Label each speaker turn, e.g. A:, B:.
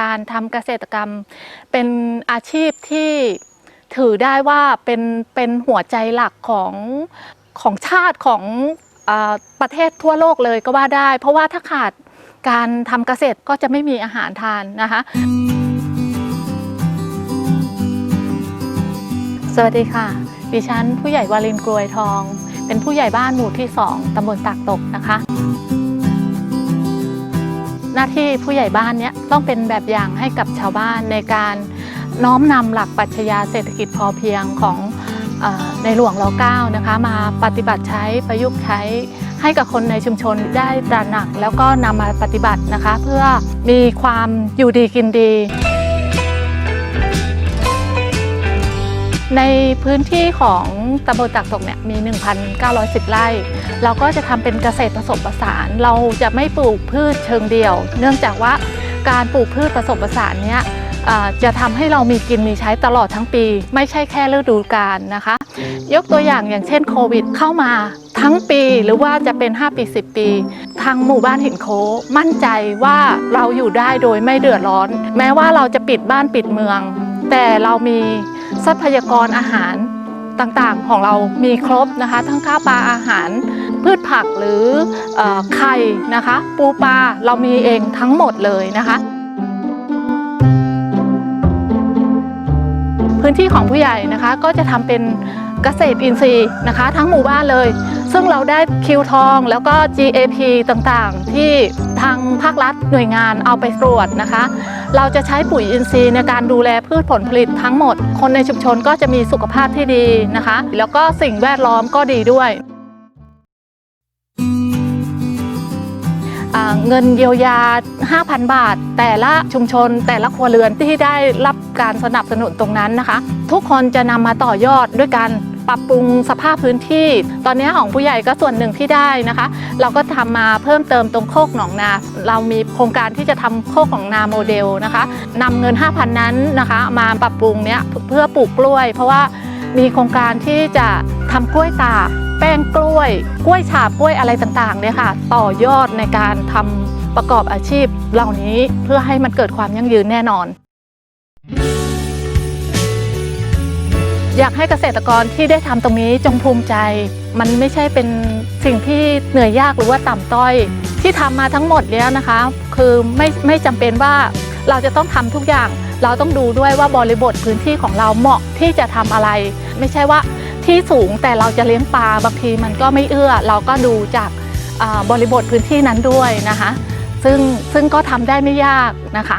A: การทำเกษตรกรรม เป็นอาชีพที่ถือได้ว่าเป็นเป็นหัวใจหลักของของชาติของอประเทศทั่วโลกเลยก็ว่าได้ เพราะว่าถ้าขาดการทำเกษตรก็จะไม่มีอาหารทานนะคะสวัสดีค่ะ ดิฉันผู้ใหญ่วารินกรวยทอง เป็นผู้ใหญ่บ้านหมู่ที่ 2 ตำบลตากตกนะคะ หน้าที่ผู้ใหญ่บ้านเนี้ยต้องเป็นแบบอย่างให้กับชาวบ้านในการน้อมนำหลักปรัชญาเศรษฐกิจพอเพียงของอในหลวงรเก้านะคะมาปฏิบัติใช้ประยุกต์ใช้ให้กับคนในชุมชนได้ตระหนัก แล้วก็นำมาปฏิบัตินะคะ เพื่อมีความอยู่ดีกินดี ในพื้นที่ของตำบลตากตกเนี่ยมี 1,910 ไร่ เราก็จะทำเป็นเกษตรผสมผสาน เราจะไม่ปลูกพืชเชิงเดี่ยว เนื่องจากว่าการปลูกพืชผสมผสานเนี่ยจะทำให้เรามีกินมีใช้ตลอดทั้งปี ไม่ใช่แค่ฤดูกาลนะคะ ยกตัวอย่างอย่างเช่นโควิดเข้ามาทั้งปีหรือว่าจะเป็น 5 ปี 10 ปี ทางหมู่บ้านหินโคมั่นใจว่าเราอยู่ได้โดยไม่เดือดร้อน แม้ว่าเราจะปิดบ้านปิดเมือง แต่เรามี ทรัพยากรอาหารต่างๆของเรามีครบนะคะ ทั้งข้าวปลาอาหาร พืชผักหรืออไข่นะคะ ปูปลาเรามีเองทั้งหมดเลยนะคะ พื้นที่ของผู้ใหญ่นะคะก็จะทำเป็นเกษตรอินทรีย์นะคะ ทั้งหมู่บ้านเลย ซึ่งเราได้คิวทองแล้วก็ GAP ต่างๆ ที่ทางภาครัฐหน่วยงานเอาไปตรวจนะคะ เราจะใช้ปุ๋ยอินทรีย์ในการดูแลพืชผลผลิตทั้งหมด คนในชุมชนก็จะมีสุขภาพที่ดีนะคะ แล้วก็สิ่งแวดล้อมก็ดีด้วยเงินเยียวยา 5,000 บาท แต่ละชุมชนแต่ละครัวเรือนที่ได้รับการสนับสนุนตรงนั้นนะคะ ทุกคนจะนำมาต่อยอดด้วยการ ปรับปรุงสภาพพื้นที่ ตอนนี้ของผู้ใหญ่ก็ส่วนหนึ่งที่ได้นะคะ เราก็ทำมาเพิ่มเติมตรงโคกหนองนา เรามีโครงการที่จะทำโคกหนองนาโมเดลนะคะนำเงิน 5,000 นั้นนะคะ มาปรับปรุงเนี้ยเพื่อปลูกกล้วย เพราะว่ามีโครงการที่จะทำกล้วยตากแป้งกล้วย กล้วยฉาบกล้วยอะไรต่างๆเนี่ยค่ะ ต่อยอดในการทำประกอบอาชีพเหล่านี้เพื่อให้มันเกิดความยั่งยืนแน่นอน อยากให้เกษตรกรที่ได้ทำตรงนี้จงภูมิใจ มันไม่ใช่เป็นสิ่งที่เหนื่อยยากหรือว่าต่ำต้อย ที่ทำมาทั้งหมดเนี้ยนะคะ คือไม่ไม่จำเป็นว่าเราจะต้องทำทุกอย่าง เราต้องดูด้วยว่าบริบทพื้นที่ของเราเหมาะที่จะทำอะไร ไม่ใช่ว่าที่สูงแต่เราจะเลี้ยงปลาบางทีมันก็ไม่เอื้อ เราก็ดูจากบริบทพื้นที่นั้นด้วยนะคะ ซึ่งซึ่งก็ทำได้ไม่ยากนะคะ